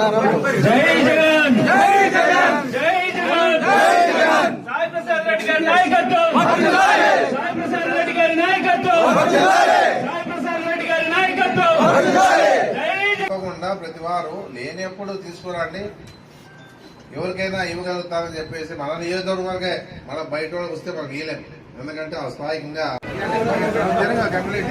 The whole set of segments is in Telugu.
జై జగన్ జై జగన్ జై జగన్ జై జగన్ సాయి ప్రసాద్ రెడ్డి గారి నాయకత్వం సాయి ప్రసాద్ రెడ్డి గారి నాయకత్వం సాయి ప్రసాద్ రెడ్డి గారి నాయకత్వం ప్రతి వారు లేనప్పుడు తీసుకురండి. ఎవరికైనా ఇవ్వగలుగుతారని చెప్పేసి మన నియోజకవర్గానికే మన బయట వాళ్ళకి వస్తే మనకి ఇవ్వలేము ఎందుకంటే ఆ స్థాయికి ఇంకా కంప్లీట్.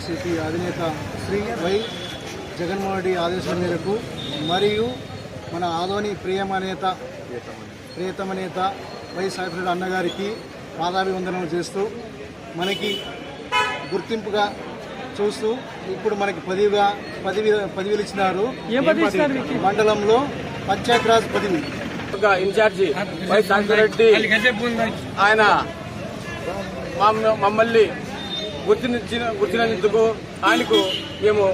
సిపి అధినేత శ్రీ వై జగన్మోహన్ రెడ్డి ఆదేశాల మేరకు మరియు మన ఆదోని ప్రియమ నేత ప్రియతమ నేత వై సాయిరెడ్డి అన్నగారికి పాదాభివందనం చేస్తూ మనకి గుర్తింపుగా చూస్తూ ఇప్పుడు మనకి పదవిగా పదవి పదవిలు ఇచ్చినారు. మండలంలో పంచాయతీరాజ్ పదవి. గా ఇన్ఛార్జి వై రెడ్డి ఆయన మమ్మ- మమ్మల్ని గుర్తించిన గుర్తినందుకు ఆయనకు మేము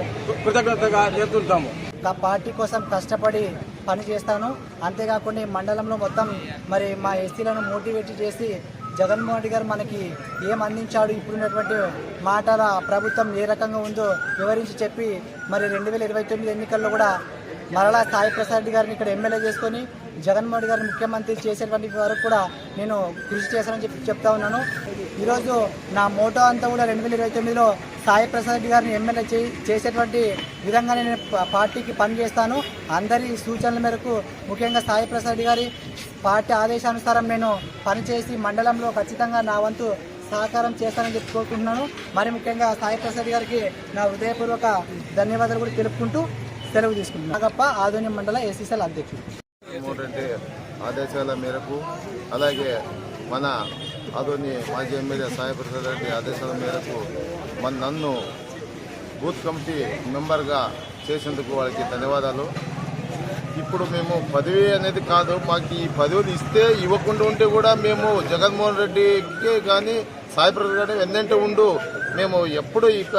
కృతజ్ఞతగా చేస్తుంటాము నా పార్టీ కోసం కష్టపడి పని చేస్తాను. అంతేకాకుండా ఈ మండలంలో మొత్తం మరి మా ఎస్సీలను మోటివేట్ చేసి జగన్మోహన్ రెడ్డి గారు మనకి ఏం అందించాడు? ఇప్పుడున్నటువంటి మాటల ప్రభుత్వం ఏ రకంగా ఉందో వివరించి చెప్పి మరి రెండు వేల ఇరవై తొమ్మిది ఎన్నికల్లో కూడా మరలా సాయి ప్రసాద్ రెడ్డి గారిని ఇక్కడ ఎమ్మెల్యే చేసుకొని జగన్మోహన్ రెడ్డి గారిని ముఖ్యమంత్రి చేసేటువంటి వరకు కూడా నేను కృషి చేశానని చెప్పి చెప్తా ఉన్నాను. ఈరోజు నా మోటో అంతా కూడా రెండు వేల ఇరవై తొమ్మిదిలో సాయి ప్రసాద్ రెడ్డి గారిని ఎమ్మెల్యే చే- చేసేటువంటి విధంగా నేను పార్టీకి పనిచేస్తాను. అందరి సూచనల మేరకు ముఖ్యంగా సాయి ప్రసాద్ రెడ్డి గారి పార్టీ ఆదేశానుసారం నేను పనిచేసి మండలంలో ఖచ్చితంగా నా వంతు సహకారం చేస్తానని చెప్పి కోరుకుంటున్నాను మరి ముఖ్యంగా సాయి ప్రసాద్ గారికి నా హృదయపూర్వక ధన్యవాదాలు కూడా తెలుపుకుంటూ సెలవు తీసుకుంటున్నాను. నాగప్ప ఆధునిక మండల ఎస్సీసీఎల్ అధ్యక్షుడు. ఆదేశాల మేరకు అలాగే మన ఆదోని మాజీ ఎమ్మెల్యే సాయిప్రసాద్ రెడ్డి ఆదేశాల మేరకు మన నన్ను బూత్ కమిటీ మెంబర్గా చేసేందుకు వాళ్ళకి ధన్యవాదాలు. ఇప్పుడు మేము పదవి అనేది కాదు మాకు ఈ పదవిని ఇస్తే ఇవ్వకుండా ఉంటే కూడా మేము జగన్మోహన్ రెడ్డికి కానీ సాయిప్రసాద్ గారి వెన్నంటే ఉండు. మేము ఎప్పుడు ఇక